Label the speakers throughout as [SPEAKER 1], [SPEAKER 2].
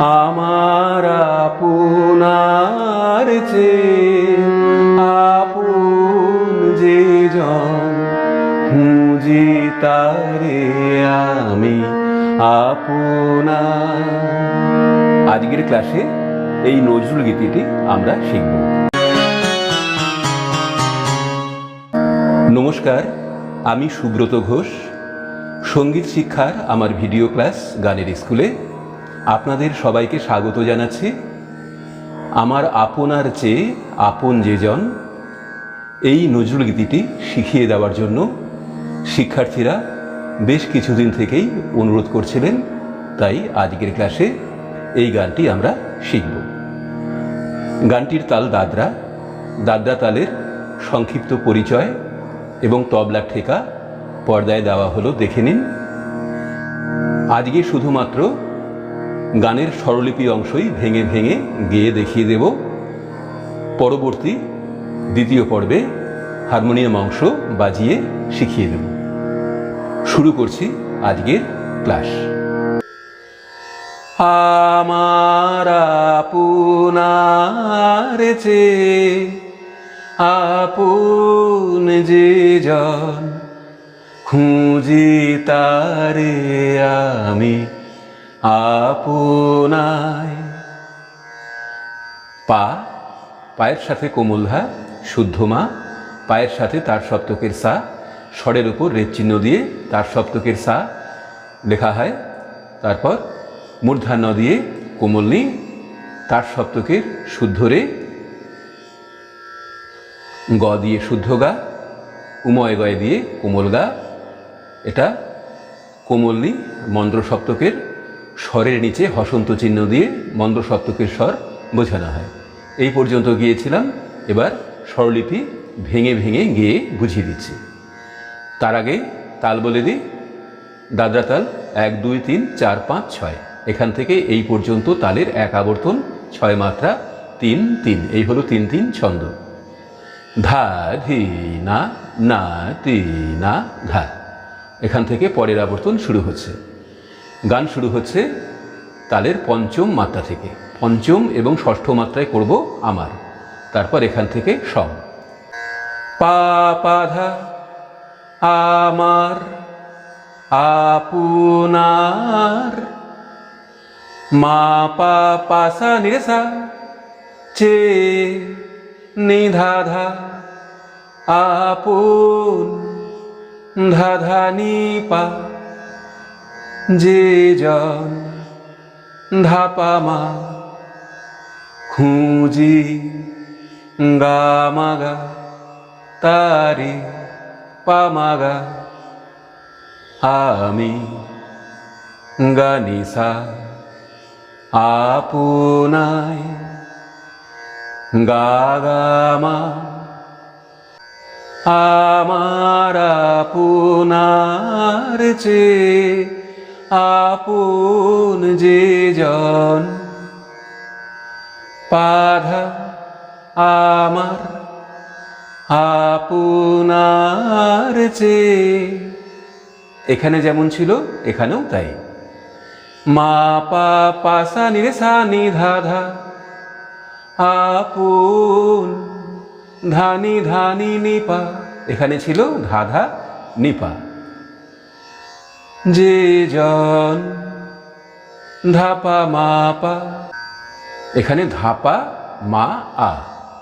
[SPEAKER 1] আমার আপনার চেয়ে আপন যে খুঁজি তারে আমি আপনার। আজকের ক্লাসে এই নজরুল গীতিটি আমরা শিখব। নমস্কার, আমি সুব্রত ঘোষ। সংগীত শিক্ষার আমার ভিডিও ক্লাস গানের স্কুলে আপনাদের সবাইকে স্বাগত জানাচ্ছি। আমার আপনার চেয়ে আপন যেজন এই নজরুল গীতিটি শিখিয়ে দেওয়ার জন্য শিক্ষার্থীরা বেশ কিছুদিন থেকেই অনুরোধ করছিলেন, তাই আজকের ক্লাসে এই গানটি আমরা শিখব। গানটির তাল দাদরা দাদরা তালের সংক্ষিপ্ত পরিচয় এবং তবলা ঠেকা পর্দায় দেওয়া হলো, দেখে নিন। আজকে শুধুমাত্র গানের স্বরলিপি অংশই ভেঙে ভেঙে গেয়ে দেখিয়ে দেব। পরবর্তী দ্বিতীয় পর্বে হারমোনিয়াম অংশ বাজিয়ে শিখিয়ে দেব। শুরু করছি আজকের ক্লাস। আমার আপনার চেয়ে আপন যে জন, খুঁজি তারে আমি। আপনায় পা, পায়ের সাথে কোমল কোমলধা শুদ্ধ মা, পায়ের সাথে তার সপ্তকের সা, স্বরের উপর রেদ চিহ্ন দিয়ে তার সপ্তকের সা লেখা হয়। তারপর মূর্ধান্য দিয়ে কোমলনি তার সপ্তকের শুদ্ধ রে। গ দিয়ে শুদ্ধ গা, উময় গয় দিয়ে কোমল গা। এটা কোমলনি মন্দ্র সপ্তকের স্বরের নিচে হসন্ত চিহ্ন দিয়ে মন্দ্র সপ্তকের স্বর বোঝানো হয়। এই পর্যন্ত গিয়েছিলাম, এবার স্বরলিপি ভেঙে ভেঙে গিয়ে বুঝিয়ে দিচ্ছি। তার আগে তাল বলে দিই, দাদরা তাল এক, দুই, তিন, চার, পাঁচ, ছয়। এখান থেকে এই পর্যন্ত তালের এক আবর্তন, ছয় মাত্রা, তিন তিন। এই হলো তিন তিন, ছন্দ। ধা, ধি, না না, তি, না, ধা। এখান থেকে পরের আবর্তন শুরু হচ্ছে। গান শুরু হচ্ছে তালের পঞ্চম মাত্রা থেকে। পঞ্চম এবং ষষ্ঠ মাত্রায় করব আমার। তারপর এখান থেকে সব পা পাধা আমার, আপনার, মা, পা পাসা নিরেসা চে নিধাধা আপন ধাধা নিপা যে জন ধাপামা খুঁজি গামাগা তারি পামাগা। আমি গানিসা আপনায় গাগামা। আমার আপনার চেয়ে আপন যে জন। পাধা আমার আপনার চেয়ে। এখানে যেমন ছিল, এখানেও তাই। মা পা পাসা নিরে সা নি ধা ধা আপন ধানি ধানি নিপা। এখানে ছিল ধাধা নিপা। যে জন ধাপা মা পা এখানে ধাপা মা আ।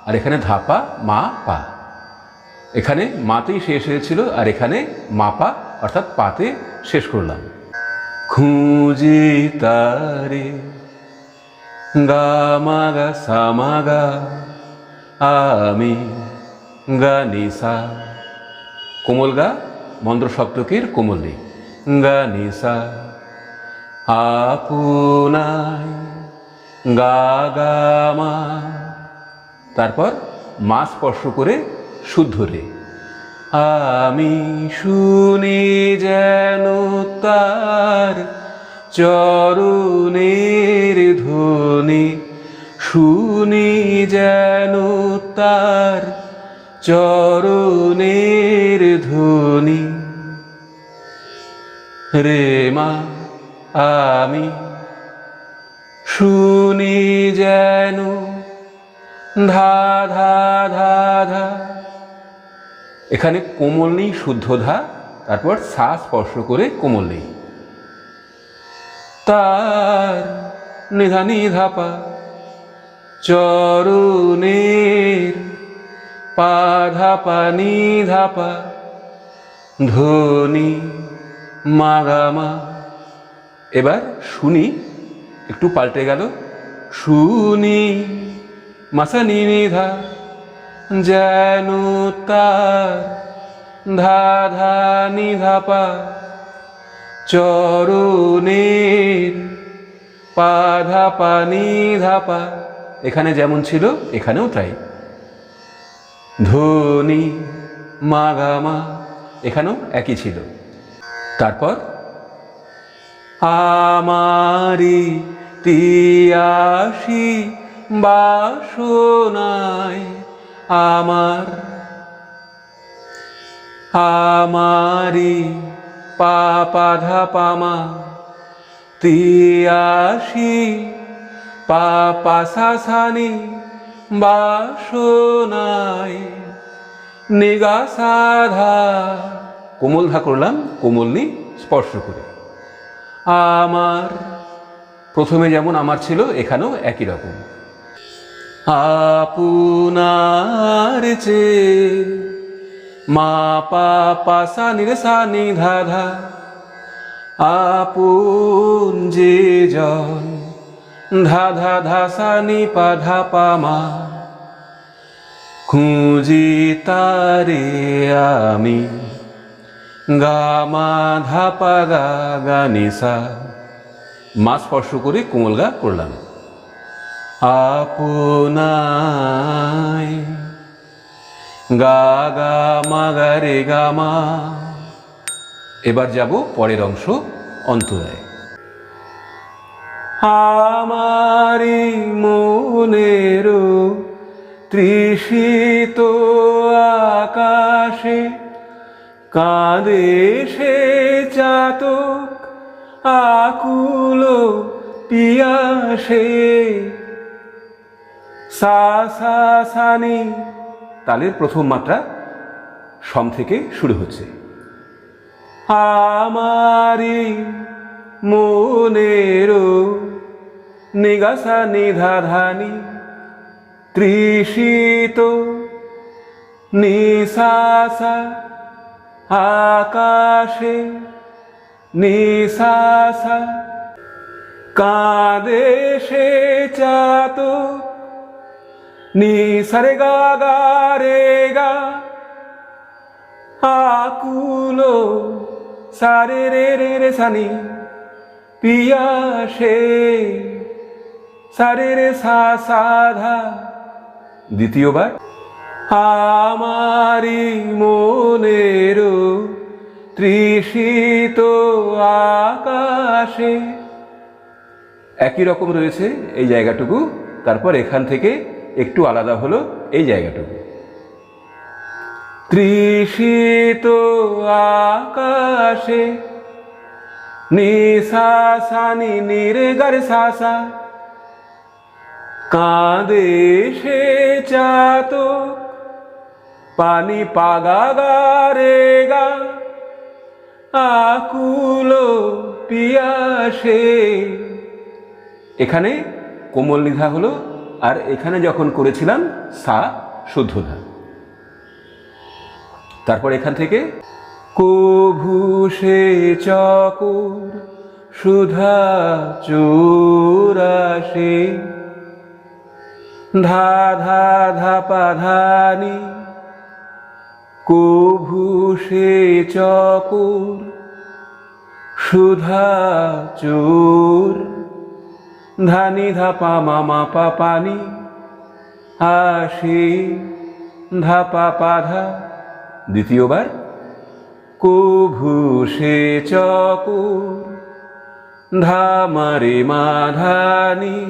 [SPEAKER 1] আর এখানে ধাপা মা পা। এখানে মাতেই শেষ হয়েছিল আর এখানে মাপা অর্থাৎ পাতে শেষ করলাম। খুঁজি তারে গামাগা সামাগা। আমি গানিসা কোমল গা মন্দ্র সপ্তকের কোমল নেই। গানিসা আপনায় গাগামা তারপর মা স্পর্শ করে শুদ্ধ রে আমি শুনি যেন তার চরণের ধ্বনি, শুনি যেন তার চরণের ধ্বনি। রে মা আমি শুনি যেন ধা ধা ধা ধা। এখানে কোমল নেই, শুদ্ধ ধা, তারপর সা স্পর্শ করে কোমল নেই। তার নিধা নিধাপা চরণের পাধাপা নিধাপা ধ্বনি মাগামা এবার শুনি, একটু পাল্টে গেল। শুনি মাসা নিধা, যেন তার ধা ধা নিধাপা চরণের পাধাপা নিধাপা এখানে যেমন ছিল, এখানেও তাই। ধ্বনি মাগামা এখানেও একই ছিল। তারপর? আমারি তিয়াসি বাসনায় আমার আমারি পাপাধা পামা তিয়াসি পাপা সাসানি বাসনায় নিগা সাধা কোমল ধা করলাম, কোমলনি স্পর্শ করে। আমার, প্রথমে যেমন আমার ছিল, এখানেও একই রকম। আপনার চে মা, পা পা, সা, নি, রে, সা ধা ধা, আপন যে জন, ধা ধা ধা, সা, নি, পা, ধা, পা, মা, খুঁজি তারে আমি। গামা ধাপা গা নিসা মা স্পর্শ করে কোমল গা করলাম। আপনায় গা গা মা গা রে গা মা। এবার যাব পরের অংশ অন্তরায়। আমারি মনেরও তৃষিত আকাশে কাঁদে সে চাতক, আকুল পিয়াসে সা। সা সানি তালের প্রথম মাত্রা সম থেকে শুরু হচ্ছে। আমারি মনেরও নিগাসা নিধাধানি, তৃষিত, নিশাসা আকাশে নিশাসা, কাঁদে সে চাত নিসারে গা গা রে গা আকুলো সারে রে রে রে সানি পিয়াসে সারে রে সা সাধা দ্বিতীয়বার, আমারি মনের তৃষিত আকাশে। একই রকম রয়েছে এই জায়গাটুকু, তারপর এখান থেকে একটু আলাদা হলো এই জায়গাটুকু। তৃষিত আকাশে, নিশাসানি নির্গার শাসা। কাঁদে সে পানি পাগা গা রে গা। আকুল পিয়াসে। এখানে কোমল নিধা হলো, আর এখানে যখন করেছিলাম, সা শুদ্ধধা তারপর এখান থেকে কভূষে চকুর সুধা চোরাশে ধা ধা ধা পা ধানি কভূষে চকুর সুধা চোর। ধানি ধাপা মামা পা পানি আসি ধাপা পাধা দ্বিতীয়বার কুভূষে চকুর ধামারে মাধানি,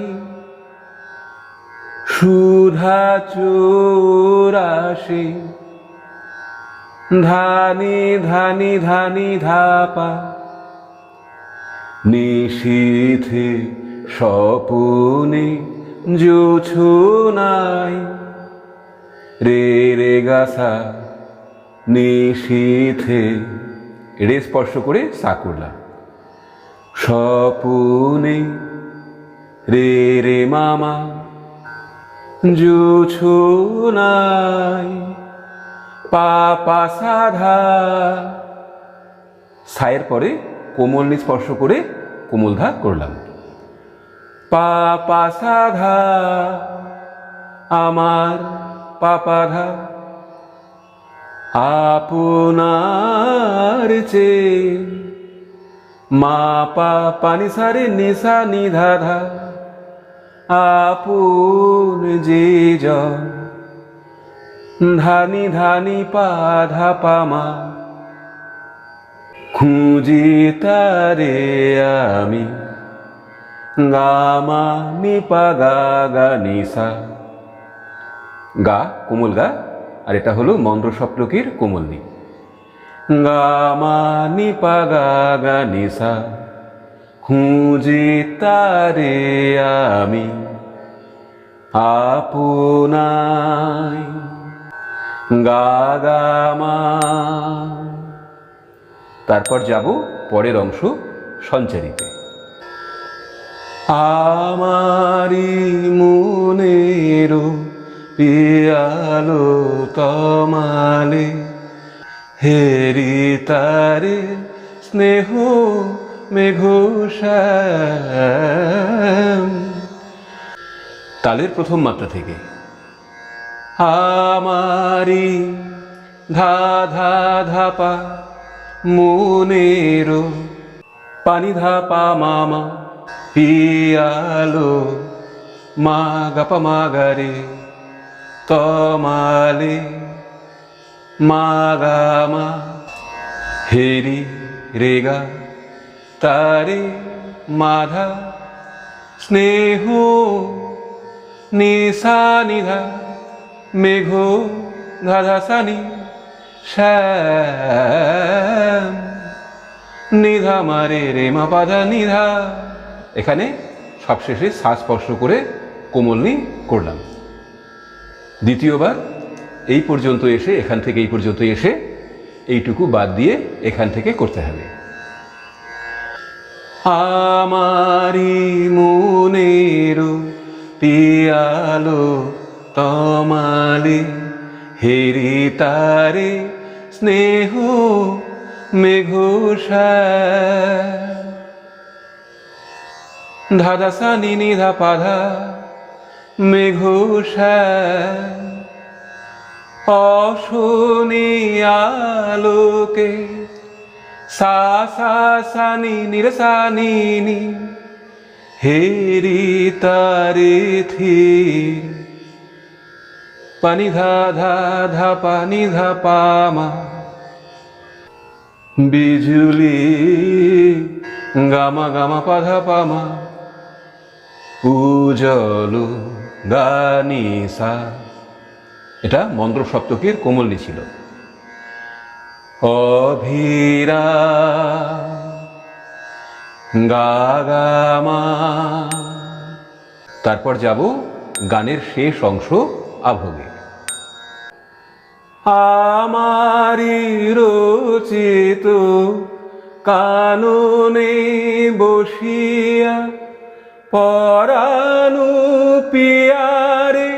[SPEAKER 1] সুধা চোরাশি ধানি ধানি ধানি, ধাপা। নিশীথে স্বপুনে নাই। রে রে গাছা, নিশীথে। রে স্পর্শ করে সা করলাম স্বপুনে, রে রে মামা, জুছু নাই। পাপা সাধা সায়ের পরে কোমল নি স্পর্শ করে কোমল ধা করলাম। পা পাপা সাধা আমার পাপাধা, আপনার চে মা পা পানি সারে নিশা নিধাধা, আপন যে জন। ধানি ধানি পাধা পামা। খুঁজি তারে আমি, গামা নিপা গা গা নিসা গা কোমল গা, আর এটা হলো মন্দ্র সপ্তকীর কোমল নি গামা নিপা গা গা নিসা খুঁজি তারে আমি আপনাই গাগামা। তারপর যাব পরের অংশ সঞ্চারিতে। আমারি মনের পিয়ালো তমালে, হেরি তারে স্নেহ মেঘোষাম তালের প্রথম মাত্রা থেকে আমারি ধা ধা ধাপা মনেরো পানি ধাপা মামা পিয়ালো মা গাপা মাগারে তমালে মাগামা হেরি রেগা তারে মাধা স্নেহ নিশা নিধা মেঘ ধাধা সানি, শ্যাম। নিধা মারে রে মা পাধা নিধা। এখানে সবশেষে শ্বাস স্পর্শ করে কোমলনি করলাম। দ্বিতীয়বার এই পর্যন্ত এসে, এখান থেকে এই পর্যন্ত এসে এইটুকু বাদ দিয়ে এখান থেকে করতে হবে। আমারি মনের পিয়ালো তমালে, হেরি তারে, স্নেহ মেঘোষা। ধাদা সানি নিধা পাধা মেঘোষা। অশনি আলোকে সা সা সানি নিরসানি হেরি তারে থি। পানি ধা ধা ধা পামা বিজুলি গামা গামা পাধা পামা উজল গানিসা এটা মন্ত্র সপ্তকের কোমলনি ছিল। অভিরা গাগামা তারপর যাব গানের শেষ অংশ আভোগে। আমারি রচিত কাননে বসিয়া পরানু পিয়ারে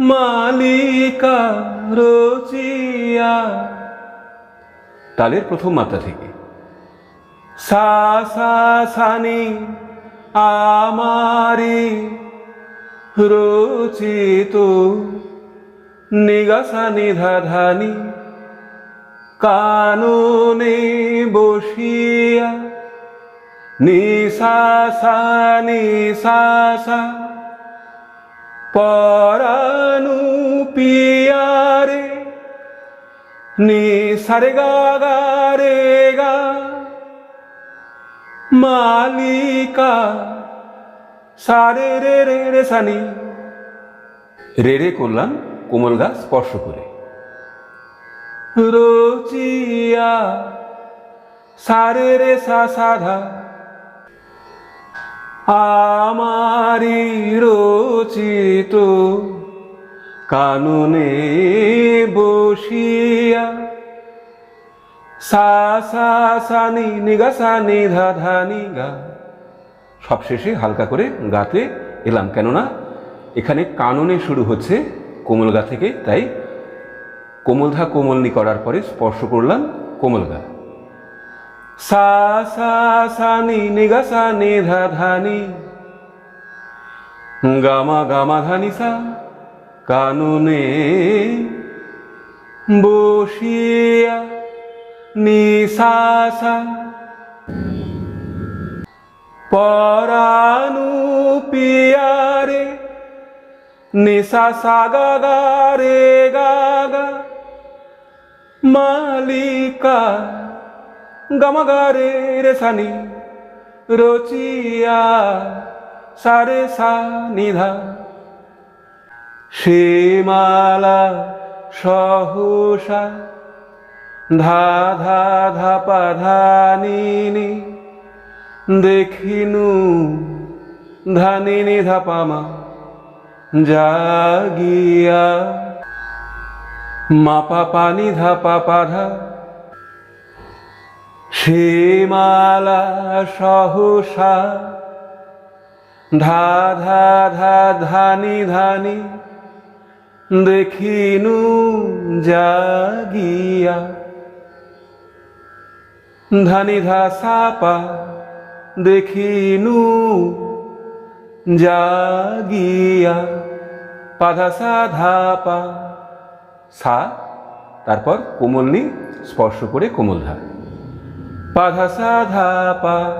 [SPEAKER 1] মালিকা রচিয়া। তালের প্রথম মাত্রা থেকে। সা সা সানি আমারি রচিত নিগাসা নিধা ধানি কাননে বসিয়া নিসা সা নিসা সা পরানু পিয়ারে নি সারে গা গা রে গা, মালিকা সারে রে রে রে সানি। রে রে করলাম কোমল গা স্পর্শ করে। রচিয়া সারে রে সা সাধা, আমারি রচিত কানুনে বসিয়া। সা সা সা নি নিগা সা নি ধা ধা নি গা সবশেষে হালকা করে গাতে এলাম কেননা এখানে কাননে শুরু হচ্ছে কোমল গা থেকে, তাই কোমলধা কোমলনি করার পরে স্পর্শ করলাম কোমল গা সা সা সা, নি নি। গামা গামা ধানি সা, কানুনে বসিয়া নি, সা পরানু পিয়ারে নিশা সাগা গা রে গাগা। মালিকা, গমগা রে সানি। রচিয়া, সারে সা নিধা শ্যামালা সহসা, ধা ধা ধা পা ধা নি নি। দেখিনু ধানিনি ধাপামা জাগিয়া। মাপা পানি, ধাপা পাধা। শ্যামালা সহসা। ধা ধা ধা, ধানি ধানি। দেখিনু জাগিয়া। ধানি, ধা, সাপা। দেখিনু জাগিয়া পাধা সা ধাপা সা, তারপর কোমলনি স্পর্শ করে কোমল ধা। পাধা সা ধাপা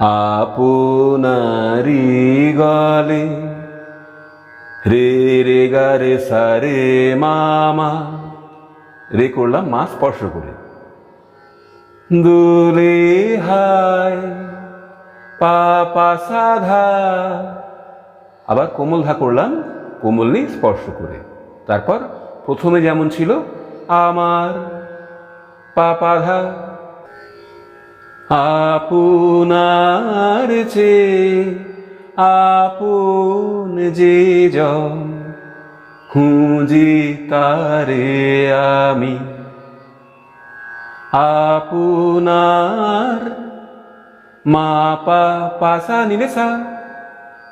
[SPEAKER 1] আপনারি গলে রে রে গা রে সা রে মামা রে করলাম মা স্পর্শ করে। দুলে হায়। পাপা সাধা আবার কোমল ধা করলাম কোমল নেই স্পর্শ করে। তারপর প্রথমে যেমন ছিল, আমার পাপাধা। আপনার চে আপন যে জন, খুঁজি তারে আমি। আপনার মা পা পাসা নিলেসা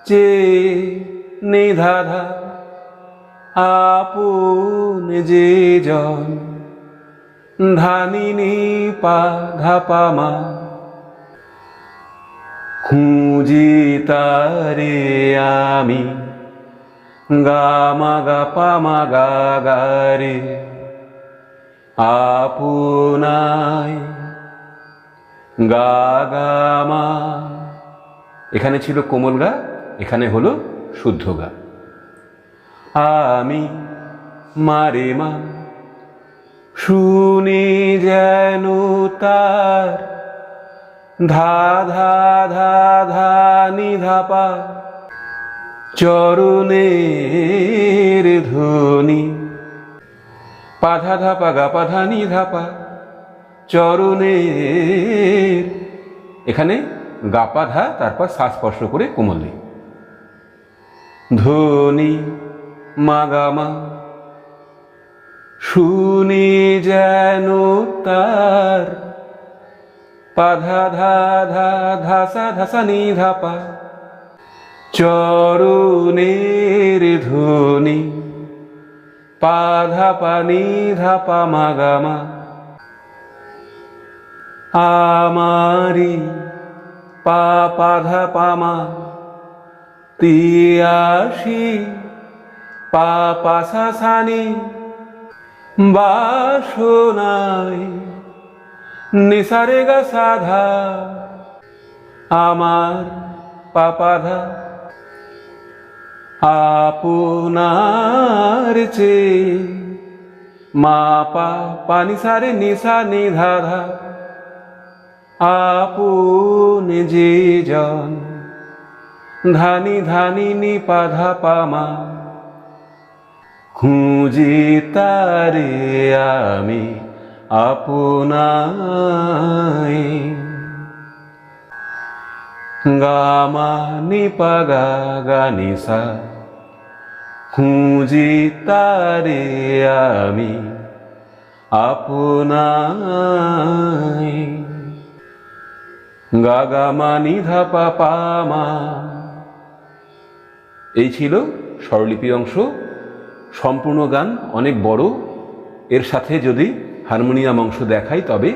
[SPEAKER 1] চে নে ধাধা আপন যে জন ধানিনি পা ধাপা মা। খুঁজি তারে আমি গামা গা পামা গা গা রে। আপনায় গাগামা এখানে ছিল কোমল গা, এখানে হলো শুদ্ধ গা। আমি মারে মা, শুনি যেন তার ধা ধা ধা ধা নি ধাপা চরণের ধ্বনি পাধা ধাপা গা পাধা নি ধাপা চরণের এখানে গাপা ধা, তারপর শ্বাস স্পর্শ করে কোমলে ধ্বনি মাগামা শুনি যেন তার। পাধা ধা ধা ধাসা ধাসা নি ধাপা চরণের ধ্বনি পাধা পানি ধাপা মাগামা আমারি পা পাধা পামা তিয়াশি পা পাশা সানি বাসনাই নিসারে গা সাধা, আমার পাপাধা আপনার চে মা পা পানি সারে নিশা নিধাধা। আপন যে জন, ধানি ধানি নি পাধা পামা, খুঁজি তারে আমি আপনায় গামা নি পা গা গা নি খুঁজি তারে আমি আপনাই। গা গা মা নি ধা পা পা মা এই ছিল স্বরলিপি অংশ। সম্পূর্ণ গান অনেক বড়। এর সাথে যদি হারমোনিয়াম অংশ দেখাই, তবে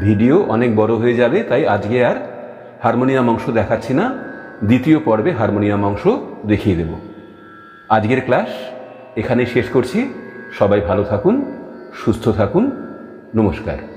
[SPEAKER 1] ভিডিও অনেক বড় হয়ে যাবে, তাই আজকে আর হারমোনিয়াম অংশ দেখাচ্ছি না। দ্বিতীয় পর্বে হারমোনিয়াম অংশ দেখিয়ে দেব। আজকের ক্লাস এখানে শেষ করছি। সবাই ভালো থাকুন, সুস্থ থাকুন। নমস্কার।